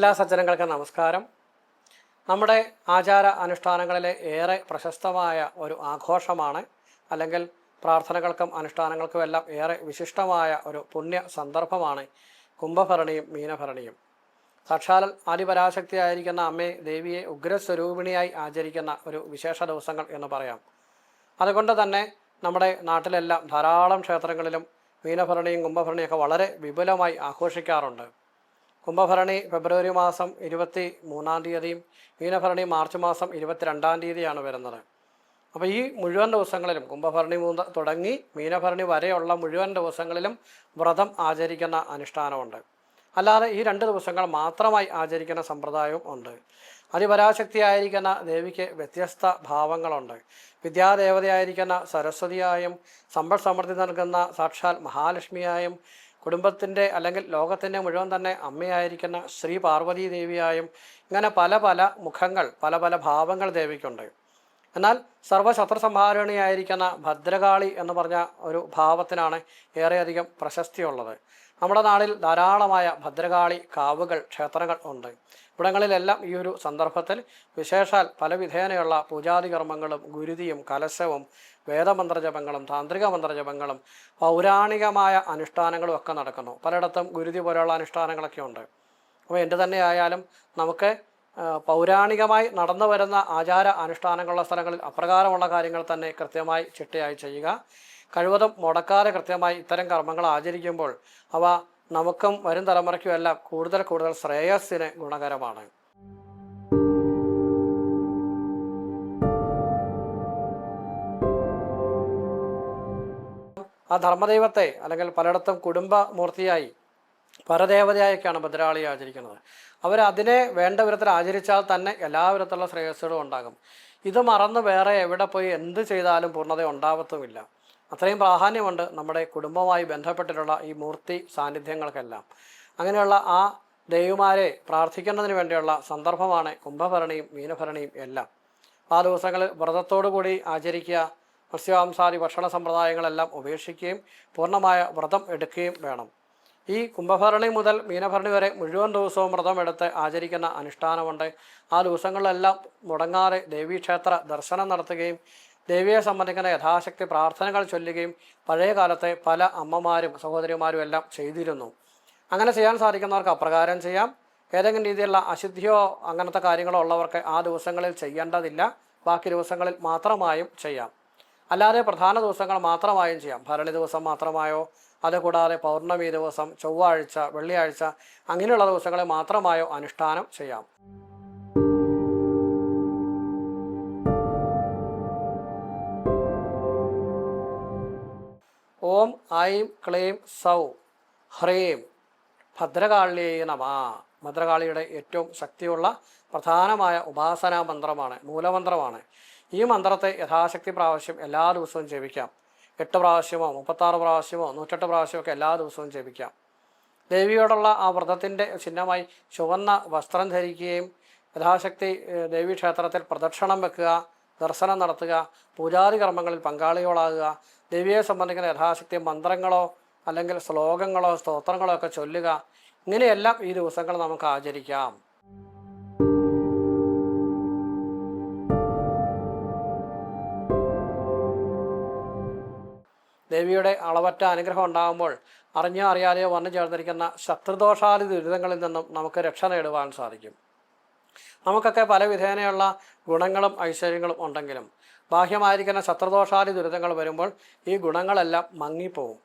എല്ലാ സജ്ജനങ്ങൾക്കും നമസ്കാരം. നമ്മുടെ ആചാര അനുഷ്ഠാനങ്ങളിലെ ഏറെ പ്രശസ്തമായ ഒരു ആഘോഷമാണ് അല്ലെങ്കിൽ പ്രാർത്ഥനകൾക്കും അനുഷ്ഠാനങ്ങൾക്കും എല്ലാം ഏറെ വിശിഷ്ടമായ ഒരു പുണ്യ സന്ദർഭമാണ് കുംഭഭരണിയും മീനഭരണിയും. സാക്ഷാൽ ആദിപരാശക്തിയായിരിക്കുന്ന അമ്മയെ ദേവിയെ ഉഗ്രസ്വരൂപിണിയായി ആചരിക്കുന്ന ഒരു വിശേഷ ദിവസങ്ങൾ എന്ന് പറയാം. അതുകൊണ്ട് തന്നെ നമ്മുടെ നാട്ടിലെല്ലാം ധാരാളം ക്ഷേത്രങ്ങളിലും മീനഭരണിയും കുംഭഭരണിയൊക്കെ വളരെ വിപുലമായി ആഘോഷിക്കാറുണ്ട്. കുംഭഭരണി ഫെബ്രുവരി മാസം ഇരുപത്തി മൂന്നാം തീയതിയും മീനഭരണി മാർച്ച് മാസം ഇരുപത്തിരണ്ടാം തീയതിയാണ് വരുന്നത്. അപ്പോൾ ഈ മുഴുവൻ ദിവസങ്ങളിലും കുംഭഭരണി മൂന്ന് തുടങ്ങി മീനഭരണി വരെയുള്ള മുഴുവൻ ദിവസങ്ങളിലും വ്രതം ആചരിക്കുന്ന അനുഷ്ഠാനമുണ്ട്. അല്ലാതെ ഈ രണ്ട് ദിവസങ്ങൾ മാത്രമായി ആചരിക്കുന്ന സമ്പ്രദായവും ഉണ്ട്. അതിപരാശക്തിയായിരിക്കുന്ന ദേവിക്ക് വ്യത്യസ്ത ഭാവങ്ങളുണ്ട്. വിദ്യാദേവതയായിരിക്കുന്ന സരസ്വതിയായും സമ്പൽ സമൃദ്ധി നൽകുന്ന സാക്ഷാൽ മഹാലക്ഷ്മിയായും കുടുംബത്തിന്റെ അല്ലെങ്കിൽ ലോകത്തിന്റെ മുഴുവൻ തന്നെ അമ്മയായിരിക്കുന്ന ശ്രീ പാർവതി ദേവിയായും ഇങ്ങനെ പല പല മുഖങ്ങൾ പല പല ഭാവങ്ങൾ ദേവിക്കുണ്ട്. എന്നാൽ സർവശത്രു സംഹാരണിയായിരിക്കുന്ന ഭദ്രകാളി എന്ന് പറഞ്ഞ ഒരു ഭാവത്തിനാണ് ഏറെയധികം പ്രശസ്തിയുള്ളത്. നമ്മുടെ നാട്ടിൽ ധാരാളമായ ഭദ്രകാളി കാവുകൾ ക്ഷേത്രങ്ങൾ ഉണ്ട്. ഇവിടങ്ങളിലെല്ലാം ഈ ഒരു സന്ദർഭത്തിൽ വിശേഷാൽ പല വിധേനയുള്ള പൂജാതി കർമ്മങ്ങളും ഗുരുതിയും കലശവും വേദമന്ത്രജപങ്ങളും താന്ത്രിക മന്ത്രജപങ്ങളും പൗരാണികമായ അനുഷ്ഠാനങ്ങളും ഒക്കെ നടക്കുന്നു. പലയിടത്തും ഗുരുതി പോലെയുള്ള അനുഷ്ഠാനങ്ങളൊക്കെ ഉണ്ട്. അപ്പോൾ എന്റെ തന്നെ ആയാലും നമുക്ക് പൗരാണികമായി നടന്നു വരുന്ന ആചാര അനുഷ്ഠാനങ്ങളുള്ള സ്ഥലങ്ങളിൽ അപ്രകാരമുള്ള കാര്യങ്ങൾ തന്നെ കൃത്യമായി ചിട്ടയായി ചെയ്യുക. കഴിവതും മുടക്കാതെ കൃത്യമായി ഇത്തരം കർമ്മങ്ങൾ ആചരിക്കുമ്പോൾ അവ നമുക്കും വരും തലമുറയ്ക്കും എല്ലാം കൂടുതൽ കൂടുതൽ ശ്രേയസ്സിന് ഗുണകരമാണ്. ആ ധർമ്മദൈവത്തെ അല്ലെങ്കിൽ പലയിടത്തും കുടുംബമൂർത്തിയായി പരദേവതയായൊക്കെയാണ് ഭദ്രാളി ആചരിക്കുന്നത്. അവർ അതിനെ വേണ്ട വിധത്തിൽ ആചരിച്ചാൽ തന്നെ എല്ലാ വിധത്തിലുള്ള ശ്രേയസ്സുകളും ഉണ്ടാകും. ഇത് മറന്ന് വേറെ എവിടെ പോയി എന്ത് ചെയ്താലും പൂർണത ഉണ്ടാവത്തുമില്ല. അത്രയും പ്രാധാന്യമുണ്ട് നമ്മുടെ കുടുംബവുമായി ബന്ധപ്പെട്ടിട്ടുള്ള ഈ മൂർത്തി സാന്നിധ്യങ്ങൾക്കെല്ലാം. അങ്ങനെയുള്ള ആ ദൈവമാരെ പ്രാർത്ഥിക്കുന്നതിന് വേണ്ടിയുള്ള സന്ദർഭമാണ് കുംഭഭരണിയും മീനഭരണിയും എല്ലാം. ആ ദിവസങ്ങളിൽ വ്രതത്തോടു കൂടി ആചരിക്കുക മത്സ്യമാംസാദി ഭക്ഷണ സമ്പ്രദായങ്ങളെല്ലാം ഉപേക്ഷിക്കുകയും പൂർണമായ വ്രതം എടുക്കുകയും വേണം. ഈ കുംഭഭരണി മുതൽ മീനഭരണി വരെ മുഴുവൻ ദിവസവും വ്രതം എടുത്ത് ആചരിക്കുന്ന അനുഷ്ഠാനമുണ്ട്. ആ ദിവസങ്ങളിലെല്ലാം മുടങ്ങാതെ ദേവീക്ഷേത്ര ദർശനം നടത്തുകയും ദേവിയെ സംബന്ധിക്കുന്ന യഥാശക്തി പ്രാർത്ഥനകൾ ചൊല്ലുകയും പഴയ കാലത്തെ പല അമ്മമാരും സഹോദരിമാരും എല്ലാം ചെയ്തിരുന്നു. അങ്ങനെ ചെയ്യാൻ സാധിക്കുന്നവർക്ക് അപ്രകാരം ചെയ്യാം. ഏതെങ്കിലും രീതിയിലുള്ള അശുദ്ധിയോ അങ്ങനത്തെ കാര്യങ്ങളോ ഉള്ളവർക്ക് ആ ദിവസങ്ങളിൽ ചെയ്യേണ്ടതില്ല. ബാക്കി ദിവസങ്ങളിൽ മാത്രമായും ചെയ്യാം. അല്ലാതെ പ്രധാന ദിവസങ്ങൾ മാത്രമായും ചെയ്യാം. ഭരണി ദിവസം മാത്രമായോ അതുകൂടാതെ പൗർണമി ദിവസം ചൊവ്വാഴ്ച വെള്ളിയാഴ്ച അങ്ങനെയുള്ള ദിവസങ്ങളിൽ മാത്രമായോ അനുഷ്ഠാനം ചെയ്യാം. ഓം ഐം ക്ലീം സൗ ഹ്രീം ഭദ്രകാളിയേ നമ. ഭദ്രകാളിയുടെ ഏറ്റവും ശക്തിയുള്ള പ്രധാനമായ ഉപാസനാ മന്ത്രമാണ് മൂലമന്ത്രമാണ്. ഈ മന്ത്രത്തെ യഥാശക്തി പ്രാവശ്യം എല്ലാ ദിവസവും ജപിക്കാം. എട്ട് പ്രാവശ്യമോ മുപ്പത്താറ് പ്രാവശ്യമോ നൂറ്റെട്ട് പ്രാവശ്യമോ ഒക്കെ എല്ലാ ദിവസവും ജപിക്കാം. ദേവിയോടുള്ള ആ വ്രതത്തിന്റെ ചിഹ്നമായി ചുവന്ന വസ്ത്രം ധരിക്കുകയും യഥാശക്തി ദേവി ക്ഷേത്രത്തിൽ പ്രദക്ഷിണം വെക്കുക ദർശനം നടത്തുക പൂജാതി കർമ്മങ്ങളിൽ പങ്കാളികളാകുക ദേവിയെ സംബന്ധിക്കുന്ന യഥാശക്തി മന്ത്രങ്ങളോ അല്ലെങ്കിൽ ശ്ലോകങ്ങളോ സ്തോത്രങ്ങളോ ഒക്കെ ചൊല്ലുക ഇങ്ങനെയെല്ലാം ഈ ദിവസങ്ങൾ നമുക്ക് ആചരിക്കാം. ദേവിയുടെ അളവറ്റ അനുഗ്രഹം ഉണ്ടാകുമ്പോൾ അറിഞ്ഞോ അറിയാതെയോ വന്നു ചേർന്നിരിക്കുന്ന ശത്രുദോഷാദി ദുരിതങ്ങളിൽ നിന്നും നമുക്ക് രക്ഷ നേടുവാൻ സാധിക്കും. നമുക്കൊക്കെ പല വിധേനയുള്ള ഗുണങ്ങളും ഐശ്വര്യങ്ങളും ഉണ്ടെങ്കിലും ബാഹ്യമായിരിക്കുന്ന ശത്രുദോഷാദി ദുരിതങ്ങൾ വരുമ്പോൾ ഈ ഗുണങ്ങളെല്ലാം മങ്ങിപ്പോവും.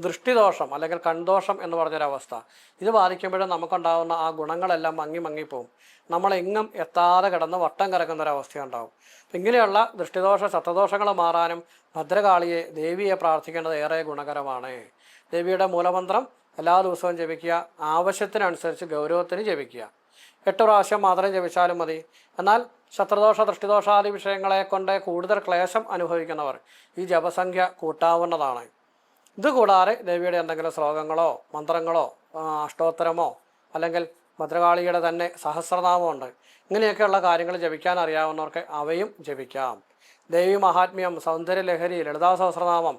ദൃഷ്ടിദോഷം അല്ലെങ്കിൽ കൺദോഷം എന്ന് പറഞ്ഞൊരവസ്ഥ. ഇത് ബാധിക്കുമ്പോഴും നമുക്കുണ്ടാകുന്ന ആ ഗുണങ്ങളെല്ലാം മങ്ങി മങ്ങിപ്പോവും. നമ്മളെങ്ങും എത്താതെ കിടന്ന് വട്ടം കറങ്ങുന്ന ഉണ്ടാവും അപ്പം ഇങ്ങനെയുള്ള ദൃഷ്ടിദോഷ ശത്രുദോഷങ്ങൾ മാറാനും ഭദ്രകാളിയെ ദേവിയെ പ്രാർത്ഥിക്കേണ്ടത് ഏറെ ഗുണകരമാണ്. ദേവിയുടെ മൂലമന്ത്രം എല്ലാ ദിവസവും ജപിക്കുക ആവശ്യത്തിനനുസരിച്ച് ഗൗരവത്തിന് ജപിക്കുക. എട്ട് പ്രാവശ്യം മാത്രം ജപിച്ചാലും മതി. എന്നാൽ ശത്രുദോഷ ദൃഷ്ടിദോഷാദി വിഷയങ്ങളെ കൊണ്ട് കൂടുതൽ ക്ലേശം അനുഭവിക്കുന്നവർ ഈ ജപസംഖ്യ കൂട്ടാവുന്നതാണ്. ഇതുകൂടാതെ ദേവിയുടെ എന്തെങ്കിലും ശ്ലോകങ്ങളോ മന്ത്രങ്ങളോ അഷ്ടോത്തരമോ അല്ലെങ്കിൽ ഭദ്രകാളിയുടെ തന്നെ സഹസ്രനാമമുണ്ട് ഇങ്ങനെയൊക്കെയുള്ള കാര്യങ്ങൾ ജപിക്കാൻ അറിയാവുന്നവർക്ക് അവയും ജപിക്കാം. ദേവി മഹാത്മ്യം സൗന്ദര്യ ലഹരി ലളിതാ സഹസ്രനാമം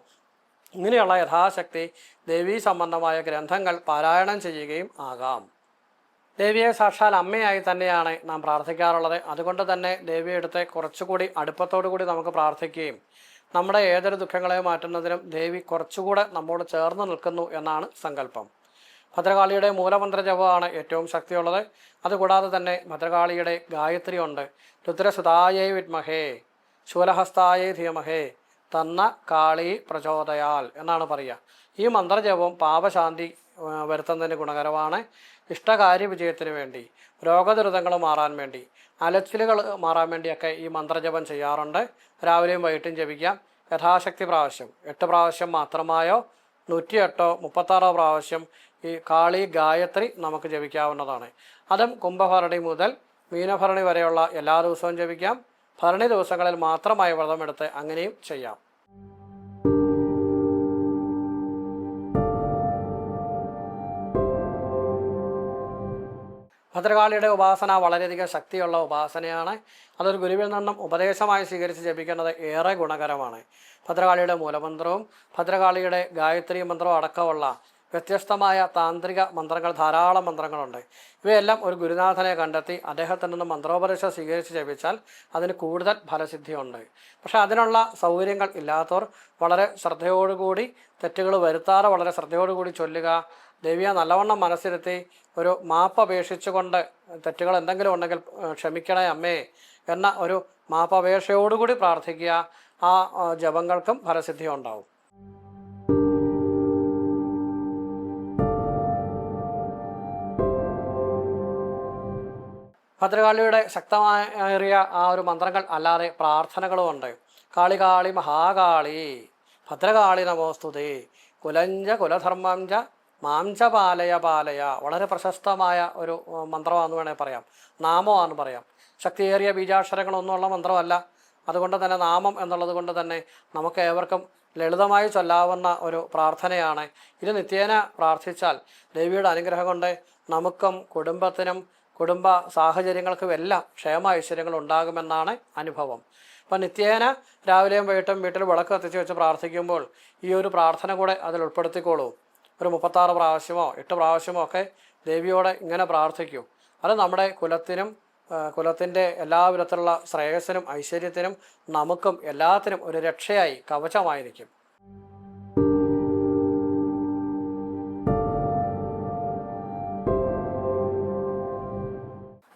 ഇങ്ങനെയുള്ള യഥാശക്തി ദേവീ സംബന്ധമായ ഗ്രന്ഥങ്ങൾ പാരായണം ചെയ്യുകയും ആകാം. ദേവിയെ സാക്ഷാൽ അമ്മയായി തന്നെയാണ് നാം പ്രാർത്ഥിക്കാറുള്ളത്. അതുകൊണ്ട് തന്നെ ദേവിയെടുത്ത് കുറച്ചുകൂടി അടുപ്പത്തോടു കൂടി നമുക്ക് പ്രാർത്ഥിക്കുകയും നമ്മുടെ ഏതൊരു ദുഃഖങ്ങളെ മാറ്റുന്നതിനും ദേവി കുറച്ചുകൂടെ നമ്മോട് ചേർന്ന് നിൽക്കുന്നു എന്നാണ് സങ്കല്പം. ഭദ്രകാളിയുടെ മൂലമന്ത്ര ജപമാണ് ഏറ്റവും ശക്തിയുള്ളത്. അതുകൂടാതെ തന്നെ ഭദ്രകാളിയുടെ ഗായത്രി ഉണ്ട് രുദ്രസുതായേ വിത്മഹേ ശൂലഹസ്തായേ ധിയമഹേ തന്ന കാളി പ്രചോദയാൽ എന്നാണ് പറയുക. ഈ മന്ത്രജപം പാപശാന്തി വരുത്തുന്നതിന് ഗുണകരമാണ്. ഇഷ്ടകാര്യ വിജയത്തിന് വേണ്ടി രോഗദുരിതങ്ങൾ മാറാൻ വേണ്ടി. അലച്ചിലുകൾ മാറാൻ വേണ്ടിയൊക്കെ ഈ മന്ത്രജപം ചെയ്യാറുണ്ട്. രാവിലെയും വൈകിട്ടും ജപിക്കാം. യഥാശക്തി പ്രാവശ്യം. എട്ട് പ്രാവശ്യം മാത്രമായോ? നൂറ്റിയെട്ടോ മുപ്പത്താറോ പ്രാവശ്യം ഈ കാളി ഗായത്രി നമുക്ക് ജപിക്കാവുന്നതാണ്. അതും കുംഭഭരണി മുതൽ മീനഭരണി വരെയുള്ള എല്ലാ ദിവസവും ജപിക്കാം. ഭരണി ദിവസങ്ങളിൽ മാത്രമായി വ്രതമെടുത്ത് അങ്ങനെയും ചെയ്യാം. ഭദ്രകാളിയുടെ ഉപാസന വളരെയധികം ശക്തിയുള്ള ഉപാസനയാണ്. അതൊരു ഗുരുവിൽ നിന്നും ഉപദേശമായി സ്വീകരിച്ച് ജപിക്കുന്നത് ഏറെ ഗുണകരമാണ്. ഭദ്രകാളിയുടെ മൂലമന്ത്രവും ഭദ്രകാളിയുടെ ഗായത്രി മന്ത്രവും അടക്കമുള്ള വ്യത്യസ്തമായ താന്ത്രിക മന്ത്രങ്ങൾ ധാരാളം മന്ത്രങ്ങളുണ്ട്. ഇവയെല്ലാം ഒരു ഗുരുനാഥനെ കണ്ടെത്തി അദ്ദേഹത്തിൽ നിന്ന് മന്ത്രോപദേശം സ്വീകരിച്ച് ജപിച്ചാൽ അതിന് കൂടുതൽ ഫലസിദ്ധിയുണ്ട്. പക്ഷെ അതിനുള്ള സൗകര്യങ്ങൾ ഇല്ലാത്തവർ വളരെ ശ്രദ്ധയോടുകൂടി തെറ്റുകൾ വരുത്താതെ വളരെ ശ്രദ്ധയോടുകൂടി ചൊല്ലുക ദേവിയെ നല്ലവണ്ണം മനസ്സിരുത്തി ഒരു മാപ്പ് അപേക്ഷിച്ചുകൊണ്ട് തെറ്റുകൾ എന്തെങ്കിലും ഉണ്ടെങ്കിൽ ക്ഷമിക്കണേ അമ്മേ എന്ന ഒരു മാപ്പപേക്ഷയോടുകൂടി പ്രാർത്ഥിക്കുക. ആ, ജപങ്ങൾക്കും ഫലസിദ്ധി ഉണ്ടാവും. ഭദ്രകാളിയുടെ ശക്തമായ ആ ഒരു മന്ത്രങ്ങൾ അല്ലാതെ പ്രാർത്ഥനകളുമുണ്ട് കാളി കാളി മഹാകാളി ഭദ്രകാളി നമോസ്തുതി കുലഞ്ച കുലധർമ്മം ച മാംച പാലയ പാലയ വളരെ പ്രശസ്തമായ ഒരു മന്ത്രമാണെന്ന് വേണേൽ പറയാം. നാമമാണെന്ന് പറയാം. ശക്തിയേറിയ ബീജാക്ഷരങ്ങളൊന്നുമുള്ള മന്ത്രമല്ല. അതുകൊണ്ട് തന്നെ നാമം എന്നുള്ളത് കൊണ്ട് തന്നെ നമുക്ക് ഏവർക്കും ലളിതമായി ചൊല്ലാവുന്ന ഒരു പ്രാർത്ഥനയാണ്. ഇത് നിത്യേന പ്രാർത്ഥിച്ചാൽ ദേവിയുടെ അനുഗ്രഹം കൊണ്ട് നമുക്കും കുടുംബത്തിനും കുടുംബ സാഹചര്യങ്ങൾക്കും എല്ലാം ക്ഷേമ ഐശ്വര്യങ്ങൾ ഉണ്ടാകുമെന്നാണ് അനുഭവം. അപ്പം നിത്യേന രാവിലെയും വൈകിട്ടും വീട്ടിൽ വിളക്ക് കത്തിച്ച് വെച്ച് പ്രാർത്ഥിക്കുമ്പോൾ ഈ ഒരു പ്രാർത്ഥന കൂടെ അതിൽ ഉൾപ്പെടുത്തിക്കോളൂ. ഒരു മുപ്പത്താറ് പ്രാവശ്യമോ എട്ട് പ്രാവശ്യമോ ഒക്കെ ദേവിയോടെ ഇങ്ങനെ പ്രാർത്ഥിക്കൂ. അത് നമ്മുടെ കുലത്തിനും കുലത്തിന്റെ എല്ലാ വിധത്തിലുള്ള ശ്രേയസ്സിനും ഐശ്വര്യത്തിനും നമുക്കും എല്ലാത്തിനും ഒരു രക്ഷയായി കവചമായിരിക്കും.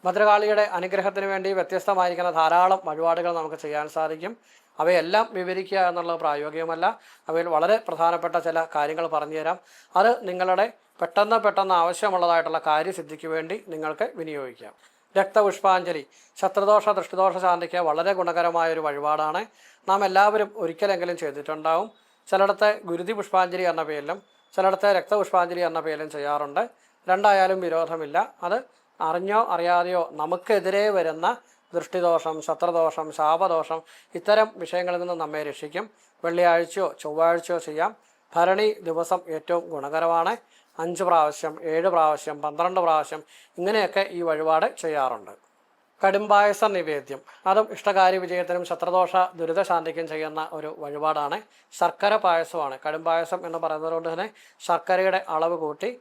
ഭദ്രകാളിയുടെ അനുഗ്രഹത്തിന് വേണ്ടി വ്യത്യസ്തമായിരിക്കുന്ന ധാരാളം വഴിപാടുകൾ നമുക്ക് ചെയ്യാൻ സാധിക്കും. അവയെല്ലാം വിവരിക്കുക എന്നുള്ളത് പ്രായോഗികമല്ല. അവയിൽ വളരെ പ്രധാനപ്പെട്ട ചില കാര്യങ്ങൾ പറഞ്ഞു തരാം അത് നിങ്ങളുടെ പെട്ടെന്ന് പെട്ടെന്ന് ആവശ്യമുള്ളതായിട്ടുള്ള കാര്യസിദ്ധിക്ക് വേണ്ടി നിങ്ങൾക്ക് വിനിയോഗിക്കാം. രക്തപുഷ്പാഞ്ജലി ശത്രുദോഷ ദൃഷ്ടിദോഷ ശാന്തിക്ക് വളരെ ഗുണകരമായ ഒരു വഴിപാടാണ്. നാം എല്ലാവരും ഒരിക്കലെങ്കിലും ചെയ്തിട്ടുണ്ടാവും. ചിലയിടത്തെ ഗുരുതി പുഷ്പാഞ്ജലി എന്ന പേരിലും ചിലയിടത്തെ രക്തപുഷ്പാഞ്ജലി എന്ന പേരിലും ചെയ്യാറുണ്ട്. രണ്ടായാലും വിരോധമില്ല. അത് അറിഞ്ഞോ അറിയാതെയോ നമുക്കെതിരെ വരുന്ന ദൃഷ്ടിദോഷം ശത്രുദോഷം ശാപദോഷം ഇത്തരം വിഷയങ്ങളിൽ നിന്ന് നമ്മെ രക്ഷിക്കും. വെള്ളിയാഴ്ചയോ ചൊവ്വാഴ്ചയോ ചെയ്യാം. ഭരണി ദിവസം ഏറ്റവും ഗുണകരമാണ്. അഞ്ച് പ്രാവശ്യം ഏഴ് പ്രാവശ്യം പന്ത്രണ്ട് പ്രാവശ്യം ഇങ്ങനെയൊക്കെ ഈ വഴിപാട് ചെയ്യാറുണ്ട്. കടുംപായസ നിവേദ്യം. അതും ഇഷ്ടകാര്യ വിജയത്തിനും ശത്രുദോഷ ദുരിതശാന്തിക്കും ചെയ്യുന്ന ഒരു വഴിപാടാണ്. ശർക്കര പായസമാണ്. കടുംപായസം എന്ന് പറയുന്നത് കൊണ്ട് തന്നെ ശർക്കരയുടെ അളവ് കൂട്ടി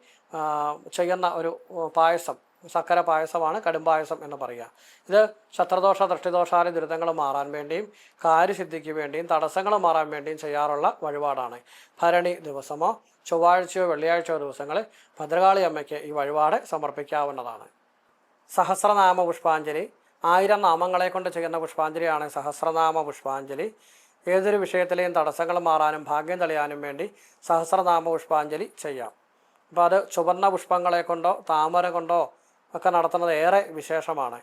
ചെയ്യുന്ന ഒരു പായസം. ശർക്കര പായസമാണ് കടുംപായസം എന്ന് പറയുക. ഇത് ശത്രുദോഷ ദൃഷ്ടിദോഷാദി ദുരിതങ്ങൾ മാറാൻ വേണ്ടിയും കാര്യസിദ്ധിക്ക് വേണ്ടിയും തടസ്സങ്ങൾ മാറാൻ വേണ്ടിയും ചെയ്യാറുള്ള വഴിപാടാണ്. ഭരണി ദിവസമോ ചൊവ്വാഴ്ചയോ വെള്ളിയാഴ്ചയോ ദിവസങ്ങളിൽ ഭദ്രകാളി അമ്മയ്ക്ക് ഈ വഴിപാട് സമർപ്പിക്കാവുന്നതാണ്. സഹസ്രനാമ പുഷ്പാഞ്ജലി. ആയിരം നാമങ്ങളെ കൊണ്ട് ചെയ്യുന്ന പുഷ്പാഞ്ജലിയാണ് സഹസ്രനാമ പുഷ്പാഞ്ജലി. ഏതൊരു വിഷയത്തിലെയും തടസ്സങ്ങൾ മാറാനും ഭാഗ്യം തെളിയാനും വേണ്ടി സഹസ്രനാമ പുഷ്പാഞ്ജലി ചെയ്യാം. അപ്പോൾ അത് ചുവന്ന പുഷ്പങ്ങളെ കൊണ്ടോ താമര കൊണ്ടോ ഒക്കെ നടത്തുന്നത് ഏറെ വിശേഷമാണ്.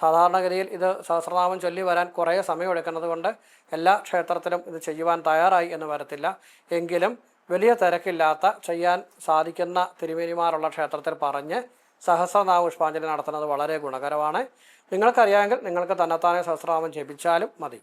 സാധാരണഗതിയിൽ ഇത് സഹസ്രനാമം ചൊല്ലി വരാൻ കുറേ സമയമെടുക്കുന്നത് കൊണ്ട് എല്ലാ ക്ഷേത്രത്തിലും ഇത് ചെയ്യുവാൻ തയ്യാറായി എന്ന് വരത്തില്ല. എങ്കിലും വലിയ തിരക്കില്ലാത്ത ചെയ്യാൻ സാധിക്കുന്ന തിരുമേനിമാരുള്ള ക്ഷേത്രത്തിൽ പറഞ്ഞ് സഹസ്രനാമ പുഷ്പാഞ്ജലി നടത്തുന്നത് വളരെ ഗുണകരമാണ്. നിങ്ങൾക്കറിയാമെങ്കിൽ നിങ്ങൾക്ക് തന്നെത്താനെ സഹസ്രനാമം ജപിച്ചാലും മതി.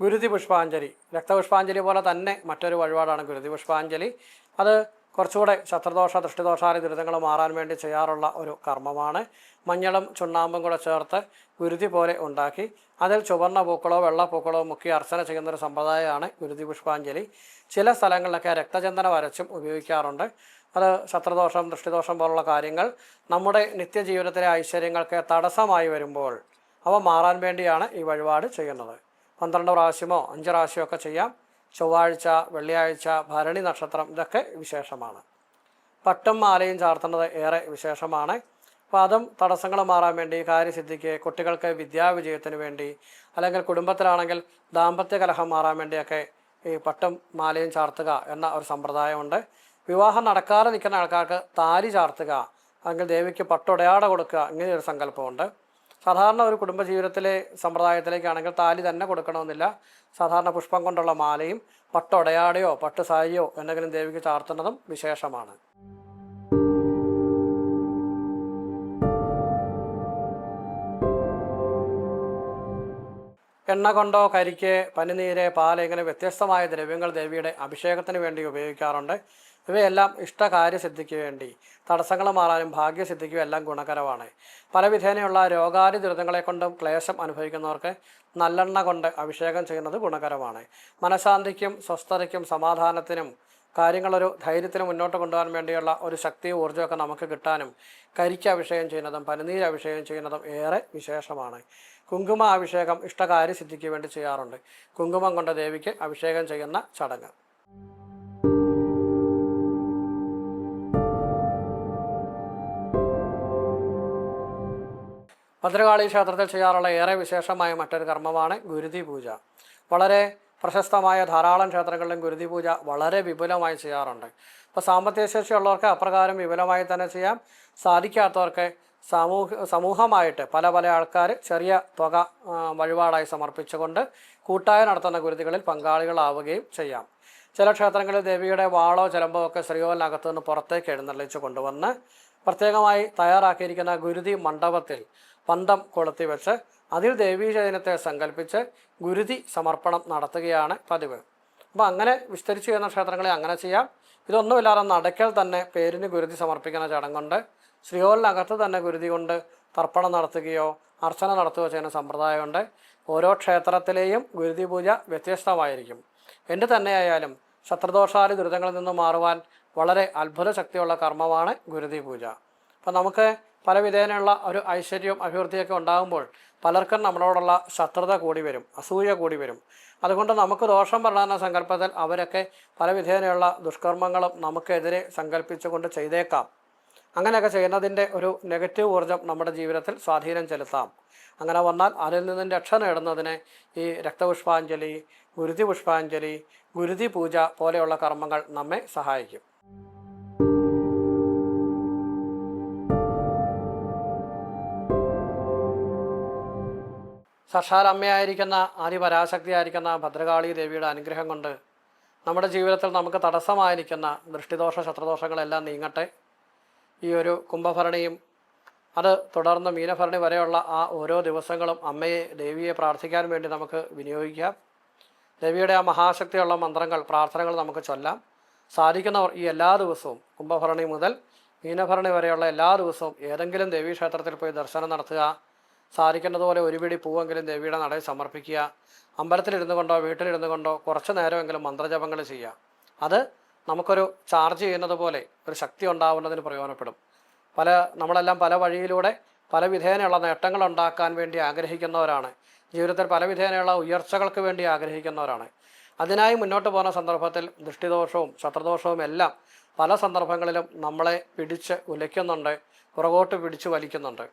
ഗുരുതി പുഷ്പാഞ്ജലി. രക്തപുഷ്പാഞ്ജലി പോലെ തന്നെ മറ്റൊരു വഴിപാടാണ് ഗുരുതി പുഷ്പാഞ്ജലി. അത് കുറച്ചുകൂടെ ശത്രുദോഷ ദൃഷ്ടിദോഷാദി ദുരിതങ്ങൾ മാറാൻ വേണ്ടി ചെയ്യാറുള്ള ഒരു കർമ്മമാണ്. മഞ്ഞളും ചുണ്ണാമ്പും കൂടെ ചേർത്ത് ഗുരുതി പോലെ ഉണ്ടാക്കി. അതിൽ ചുവർണ പൂക്കളോ വെള്ള പൂക്കളോ മുക്കി അർച്ചന ചെയ്യുന്ന ഒരു സമ്പ്രദായമാണ് ഗുരുതി പുഷ്പാഞ്ജലി. ചില സ്ഥലങ്ങളിലൊക്കെ രക്തചന്ദന വരച്ചും ഉപയോഗിക്കാറുണ്ട്. അത് ശത്രുദോഷം ദൃഷ്ടിദോഷം പോലുള്ള കാര്യങ്ങൾ നമ്മുടെ നിത്യജീവിതത്തിലെ ഐശ്വര്യങ്ങൾക്ക് തടസ്സമായി വരുമ്പോൾ അവ മാറാൻ വേണ്ടിയാണ് ഈ വഴിപാട് ചെയ്യുന്നത്. പന്ത്രണ്ട് പ്രാവശ്യമോ അഞ്ച് പ്രാവശ്യമോ ഒക്കെ ചെയ്യാം. ചൊവ്വാഴ്ച വെള്ളിയാഴ്ച ഭരണി നക്ഷത്രം ഇതൊക്കെ വിശേഷമാണ്. പട്ടും മാലയും ചാർത്തുന്നത് ഏറെ വിശേഷമാണ്. അപ്പോൾ അതും തടസ്സങ്ങൾ മാറാൻ വേണ്ടി കാര്യസിദ്ധിക്ക് കുട്ടികൾക്ക് വിദ്യാവിജയത്തിന് വേണ്ടി അല്ലെങ്കിൽ കുടുംബത്തിലാണെങ്കിൽ ദാമ്പത്യ കലഹം മാറാൻ വേണ്ടിയൊക്കെ ഈ പട്ടും മാലയും ചാർത്തുക എന്ന ഒരു സമ്പ്രദായമുണ്ട്. വിവാഹം നടക്കാതെ നിൽക്കുന്ന ആൾക്കാർക്ക് താലി ചാർത്തുക അല്ലെങ്കിൽ ദേവിക്ക് പട്ടുടയാട കൊടുക്കുക ഇങ്ങനെയൊരു സങ്കല്പമുണ്ട്. സാധാരണ ഒരു കുടുംബജീവിതത്തിലെ സമ്പ്രദായത്തിലേക്കാണെങ്കിൽ താലി തന്നെ കൊടുക്കണമെന്നില്ല. സാധാരണ പുഷ്പം കൊണ്ടുള്ള മാലയും പട്ടൊടയാടയോ പട്ടു സാരിയോ എന്തെങ്കിലും ദേവിക്ക് ചാർത്തുന്നതും വിശേഷമാണ്. എണ്ണ കൊണ്ടോ കരിക്ക് പനിനീര് പാൽ ഇങ്ങനെ വ്യത്യസ്തമായ ദ്രവ്യങ്ങൾ ദേവിയുടെ അഭിഷേകത്തിന് വേണ്ടി ഉപയോഗിക്കാറുണ്ട്. ഇവയെല്ലാം ഇഷ്ടകാര്യസിദ്ധിക്ക് വേണ്ടി തടസ്സങ്ങൾ മാറാനും ഭാഗ്യസിദ്ധിക്കും എല്ലാം ഗുണകരമാണ്. പലവിധേനയുള്ള രോഗാദി ദുരിതങ്ങളെ കൊണ്ടും ക്ലേശം അനുഭവിക്കുന്നവർക്ക് നല്ലെണ്ണ കൊണ്ട് അഭിഷേകം ചെയ്യുന്നത് ഗുണകരമാണ്. മനഃശാന്തിക്കും സ്വസ്ഥതയ്ക്കും സമാധാനത്തിനും കാര്യങ്ങളൊരു ധൈര്യത്തിന് മുന്നോട്ട് കൊണ്ടുപോകാൻ വേണ്ടിയുള്ള ഒരു ശക്തിയും ഊർജമൊക്കെ നമുക്ക് കിട്ടാനും കരിക്ക് അഭിഷേകം ചെയ്യുന്നതും പനിനീര് അഭിഷേകം ചെയ്യുന്നതും ഏറെ വിശേഷമാണ്. കുങ്കുമ അഭിഷേകം ഇഷ്ടകാര്യസിദ്ധിക്ക് വേണ്ടി ചെയ്യാറുണ്ട്. കുങ്കുമം കൊണ്ട് ദേവിക്ക് അഭിഷേകം ചെയ്യുന്ന ചടങ്ങ്. ഭദ്രകാളി ക്ഷേത്രത്തിൽ ചെയ്യാറുള്ള ഏറെ വിശേഷമായ മറ്റൊരു കർമ്മമാണ് ഗുരുതി പൂജ വളരെ പ്രശസ്തമായ ധാരാളം ക്ഷേത്രങ്ങളിലും ഗുരുതി പൂജ വളരെ വിപുലമായി ചെയ്യാറുണ്ട്. അപ്പോൾ സാമ്പത്തിക ശേഷിയുള്ളവർക്ക് അപ്രകാരം വിപുലമായി തന്നെ ചെയ്യാം. സാധിക്കാത്തവർക്ക് സമൂഹ സമൂഹമായിട്ട് പല പല ആൾക്കാർ ചെറിയ തുക വഴിപാടായി സമർപ്പിച്ചുകൊണ്ട് കൂട്ടായ നടത്തുന്ന ഗുരുതികളിൽ പങ്കാളികളാവുകയും ചെയ്യാം. ചില ക്ഷേത്രങ്ങളിൽ ദേവിയുടെ വാളോ ചിലമ്പോ ഒക്കെ ശ്രീകോലിനകത്തു നിന്ന് പുറത്തേക്ക് എഴുന്നള്ളിച്ച് കൊണ്ടുവന്ന് പ്രത്യേകമായി തയ്യാറാക്കിയിരിക്കുന്ന ഗുരുതി മണ്ഡപത്തിൽ പന്തം കൊളുത്തി വെച്ച് അതിൽ ദേവീചൈതന്യത്തെ സങ്കല്പിച്ച് ഗുരുതി സമർപ്പണം നടത്തുകയാണ് പതിവ്. അപ്പോൾ അങ്ങനെ വിസ്തരിച്ച് ചെയ്യുന്ന ക്ഷേത്രങ്ങളെ അങ്ങനെ ചെയ്യാം. ഇതൊന്നുമില്ലാതെ നടക്കൽ തന്നെ പേരിന് ഗുരുതി സമർപ്പിക്കുന്ന ചടങ്ങുണ്ട്. ശ്രീകോലിനകത്ത് തന്നെ ഗുരുതി കൊണ്ട് തർപ്പണം നടത്തുകയോ അർച്ചന നടത്തുകയോ ചെയ്യുന്ന സമ്പ്രദായമുണ്ട്. ഓരോ ക്ഷേത്രത്തിലെയും ഗുരുതി പൂജ വ്യത്യസ്തമായിരിക്കും. എന്ത് തന്നെയായാലും ശത്രുദോഷാദി ദുരിതങ്ങളിൽ നിന്ന് മാറുവാൻ വളരെ അത്ഭുത ശക്തിയുള്ള കർമ്മമാണ് ഗുരുതി പൂജ. അപ്പം നമുക്ക് പല വിധേനയുള്ള ഒരു ഐശ്വര്യവും അഭിവൃദ്ധിയൊക്കെ ഉണ്ടാകുമ്പോൾ പലർക്കും നമ്മളോടുള്ള ശത്രുത കൂടി വരും അസൂയ കൂടി വരും. അതുകൊണ്ട് നമുക്ക് ദോഷം വരണമെന്ന സങ്കല്പത്തിൽ അവരൊക്കെ പല വിധേനയുള്ള ദുഷ്കർമ്മങ്ങളും നമുക്കെതിരെ സങ്കല്പിച്ചുകൊണ്ട് ചെയ്തേക്കാം. അങ്ങനെയൊക്കെ ചെയ്യുന്നതിന്റെ ഒരു നെഗറ്റീവ് ഊർജം നമ്മുടെ ജീവിതത്തിൽ സ്വാധീനം ചെലുത്താം. അങ്ങനെ വന്നാൽ അതിൽ നിന്നും രക്ഷ നേടുന്നതിന് ഈ രക്തപുഷ്പാഞ്ജലി ഗുരുതി പുഷ്പാഞ്ജലി ഗുരുതി പൂജ പോലെയുള്ള കർമ്മങ്ങൾ നമ്മെ സഹായിക്കും. സാക്ഷാൽ അമ്മയായിരിക്കുന്ന ആദിപരാശക്തിയായിരിക്കുന്ന ഭദ്രകാളി ദേവിയുടെ അനുഗ്രഹം കൊണ്ട് നമ്മുടെ ജീവിതത്തിൽ നമുക്ക് തടസ്സമായിരിക്കുന്ന ദൃഷ്ടിദോഷ ശത്രുദോഷങ്ങളെല്ലാം നീങ്ങട്ടെ. ഈ ഒരു കുംഭഭരണിയും അത് തുടർന്ന് മീനഭരണി വരെയുള്ള ആ ഓരോ ദിവസങ്ങളും അമ്മയെ ദേവിയെ പ്രാർത്ഥിക്കാൻ വേണ്ടി നമുക്ക് വിനിയോഗിക്കാം. ദേവിയുടെ ആ മഹാശക്തിയുള്ള മന്ത്രങ്ങൾ പ്രാർത്ഥനകൾ നമുക്ക് ചൊല്ലാം. സാധിക്കുന്നവർ ഈ എല്ലാ ദിവസവും കുംഭഭരണി മുതൽ മീനഭരണി വരെയുള്ള എല്ലാ ദിവസവും ഏതെങ്കിലും ദേവീക്ഷേത്രത്തിൽ പോയി ദർശനം നടത്തുക സാധിക്കുന്നതുപോലെ ഒരു പിടി പൂവെങ്കിലും ദേവിയുടെ നടയിൽ സമർപ്പിക്കുക. അമ്പലത്തിലിരുന്നു കൊണ്ടോ വീട്ടിലിരുന്നു കൊണ്ടോ കുറച്ച് നേരമെങ്കിലും മന്ത്രജപങ്ങൾ ചെയ്യുക. അത് നമുക്കൊരു ചാർജ് ചെയ്യുന്നത് പോലെ ഒരു ശക്തി ഉണ്ടാവുന്നതിന് പ്രയോജനപ്പെടും. പല നമ്മളെല്ലാം പല വഴിയിലൂടെ പല വിധേനയുള്ള നേട്ടങ്ങൾ ഉണ്ടാക്കാൻ വേണ്ടി ആഗ്രഹിക്കുന്നവരാണ്. ജീവിതത്തിൽ പല വിധേനയുള്ള ഉയർച്ചകൾക്ക് വേണ്ടി ആഗ്രഹിക്കുന്നവരാണ്. അതിനായി മുന്നോട്ട് പോകുന്ന സന്ദർഭത്തിൽ ദൃഷ്ടിദോഷവും ശത്രുദോഷവും എല്ലാം പല സന്ദർഭങ്ങളിലും നമ്മളെ പിടിച്ച് ഉലയ്ക്കുന്നുണ്ട് പുറകോട്ട് പിടിച്ച് വലിക്കുന്നുണ്ട്.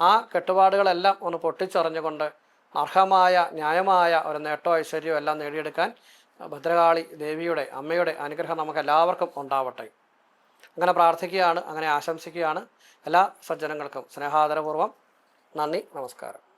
ആ കെട്ടുപാടുകളെല്ലാം ഒന്ന് പൊട്ടിച്ചെറിഞ്ഞുകൊണ്ട് അർഹമായ ന്യായമായ ഒരു നേട്ടോ ഐശ്വര്യവും എല്ലാം നേടിയെടുക്കാൻ ഭദ്രകാളി ദേവിയുടെ അമ്മയുടെ അനുഗ്രഹം നമുക്ക് എല്ലാവർക്കും ഉണ്ടാവട്ടെ. അങ്ങനെ പ്രാർത്ഥിക്കുകയാണ് അങ്ങനെ ആശംസിക്കുകയാണ് എല്ലാ സജ്ജനങ്ങൾക്കും സ്നേഹാദരപൂർവം നന്ദി നമസ്കാരം.